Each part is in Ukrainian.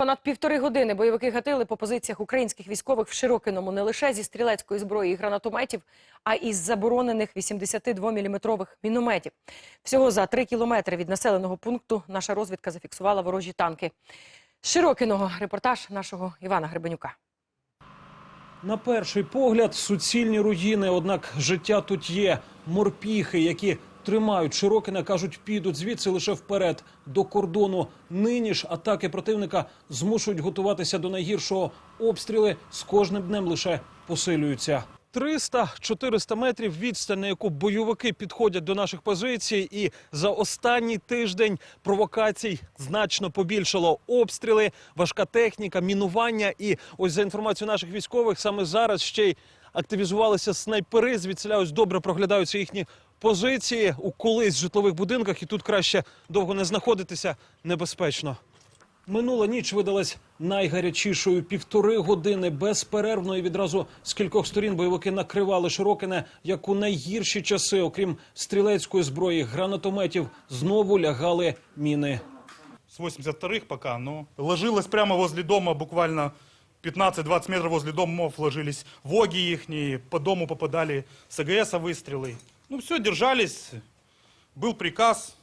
Понад півтори години бойовики гатили по позиціях українських військових в Широкиному не лише зі стрілецької зброї і гранатометів, а із заборонених 82-мм мінометів. Всього за три кілометри від населеного пункту наша розвідка зафіксувала ворожі танки. З Широкиного репортаж нашого Івана Гребенюка. На перший погляд суцільні руїни, однак життя тут є. Морпіхи, які тримають Широкине, кажуть, підуть звідси лише вперед до кордону. Нині ж атаки противника змушують готуватися до найгіршого. Обстріли з кожним днем лише посилюються. 300-400 метрів відстань, на яку бойовики підходять до наших позицій, і за останній тиждень провокацій значно побільшало обстріли, важка техніка, мінування. І ось за інформацією наших військових, саме зараз ще й активізувалися снайпери. Звідсиля ось добре проглядаються їхні позиції у колись житлових будинках, і тут краще довго не знаходитися небезпечно. Минула ніч видалась найгарячішою півтори години безперервно і відразу з кількох сторін бойовики накривали Широкине, як у найгірші часи, окрім стрілецької зброї, гранатометів, знову лягали міни. с 82-х пока, но ложилось прямо возле дома, буквально 15-20 метров возле домов ложились воги ихние, по дому попадали с АГС выстрелы. Ну все, держались, был приказ,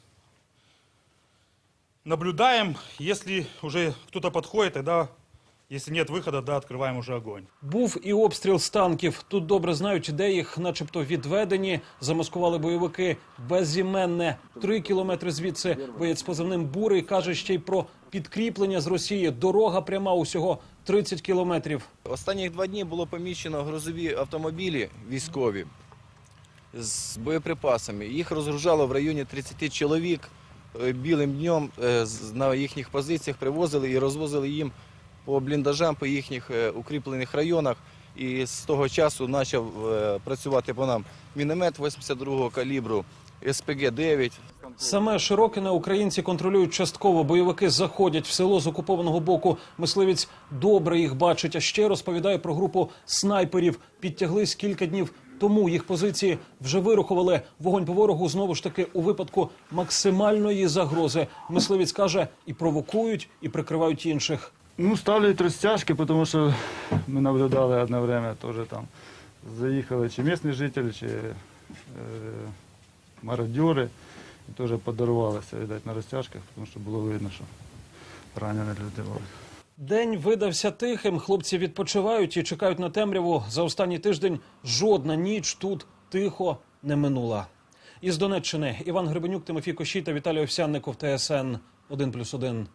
наблюдаем, если уже кто-то подходит, тогда, если нет выхода, да, открываем уже огонь. Був і обстріл з танків. Тут добре знають, де їх, начебто, відведені. Замаскували бойовики безіменне. Три кілометри звідси боєць з позивним бурий каже ще й про підкріплення з Росії. Дорога пряма усього 30 кілометрів. Останніх два дні було поміщено грузові автомобілі військові з боєприпасами. Їх розгружало в районі 30 чоловік. Е, Білим днем е, на їхніх позиціях привозили і розвозили їм по бліндажам, по їхніх е, укріплених районах. І з того часу почав працювати по нам міномет 82-го калібру, СПГ-9. Саме Широкине українці контролюють частково. Бойовики заходять в село з окупованого боку. Мисливець добре їх бачить. А ще розповідає про групу снайперів. Підтяглись кілька днів тому. Їх позиції вже вирухували. Вогонь по ворогу знову ж таки у випадку максимальної загрози. Мисливець каже, і провокують, і прикривають інших. Ну, ставлять розтяжки, тому що ми наблюдали одне время теж там. Заїхали чи місні жителі, чи е, мародьори. І теж подарувалися, видать, на розтяжках, тому що було видно, що ранені люди були. День видався тихим. Хлопці відпочивають і чекають на темряву. За останній тиждень жодна ніч тут тихо не минула. Із Донеччини Іван Гребенюк, Тимофій Кощій та Віталій Овсянников, ТСН 1+,1.